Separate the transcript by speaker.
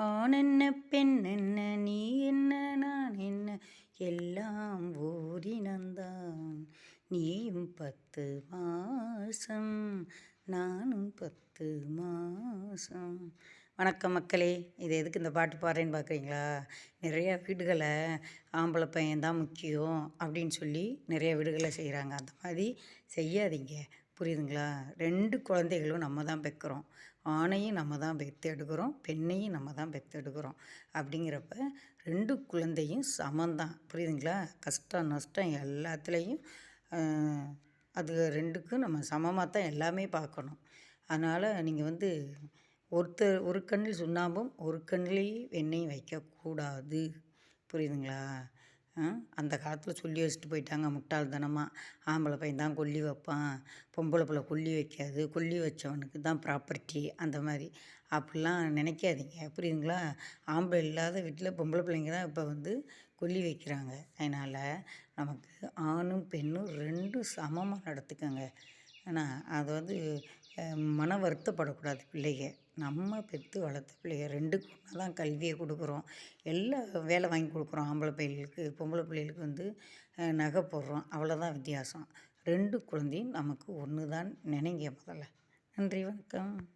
Speaker 1: ஆண் என்ன பெண் என்ன நீ என்ன நான் என்ன எல்லாம் ஓரினந்தான். நீயும் பத்து மாசம் நானும் பத்து மாசம். வணக்கம் மக்களே. இது எதுக்கு இந்த பாட்டு பாடுறேன்னு பார்க்குறீங்களா? நிறையா வீடுகளை ஆம்பளை பையன் தான் முக்கியம் அப்படின்னு சொல்லி நிறைய வீடுகளை செய்கிறாங்க அந்த மாதிரி செய்யாதீங்க. புரியுதுங்களா? ரெண்டு குழந்தைகளும் நம்ம தான் பெக்கிறோம். ஆணையும் நம்ம தான் பெற்றெடுக்கிறோம். பெண்ணையும் நம்ம தான் பெற்றெடுக்கிறோம். அப்படிங்கிறப்ப ரெண்டு குழந்தையும் சமந்தான் புரியுதுங்களா? கஷ்டம் நஷ்டம் எல்லாத்துலேயும் அது ரெண்டுக்கும் நம்ம சமமாக தான் எல்லாமே பார்க்கணும். அதனால் நீங்கள் வந்து ஒருத்தர் ஒரு கண்ணில் சுண்ணாம்பும் ஒரு கண்ணிலேயே வெண்ணெயும் வைக்கக்கூடாது. புரியுதுங்களா? அந்த காலத்தில் சொல்லி வச்சுட்டு போயிட்டாங்க முட்டாள்தனமாக ஆம்பளை பையன் தான் கொல்லி வைப்பான். பொம்பளை பிள்ள கொல்லி வைக்காது. கொல்லி வச்சவனுக்கு தான் ப்ராப்பர்ட்டி அந்த மாதிரி. அப்படிலாம் நினைக்காதீங்க. புரியுதுங்களா? ஆம்பளை இல்லாத வீட்டில் பொம்பளை பிள்ளைங்க தான் இப்போ வந்து கொல்லி வைக்கிறாங்க. அதனால் நமக்கு ஆணும் பெண்ணும் ரெண்டும் சமமாக நடத்துக்கங்க ஏன்னா அது வந்து மன வருத்தப்படக்கூடாது பிள்ளைகள் நம்ம பெற்று வளர்த்த பிள்ளைய ரெண்டுக்கும் ஒன்றா தான் கல்வியை கொடுக்குறோம். எல்லா வேலை வாங்கி கொடுக்குறோம். ஆம்பளை பிள்ளைகளுக்கு பொம்பளை பிள்ளைகளுக்கு வந்து நகை போடுறோம். அவ்வளோதான் வித்தியாசம். ரெண்டு குழந்தையும் நமக்கு ஒன்று தான் நினைங்க முதல்ல. நன்றி வணக்கம்.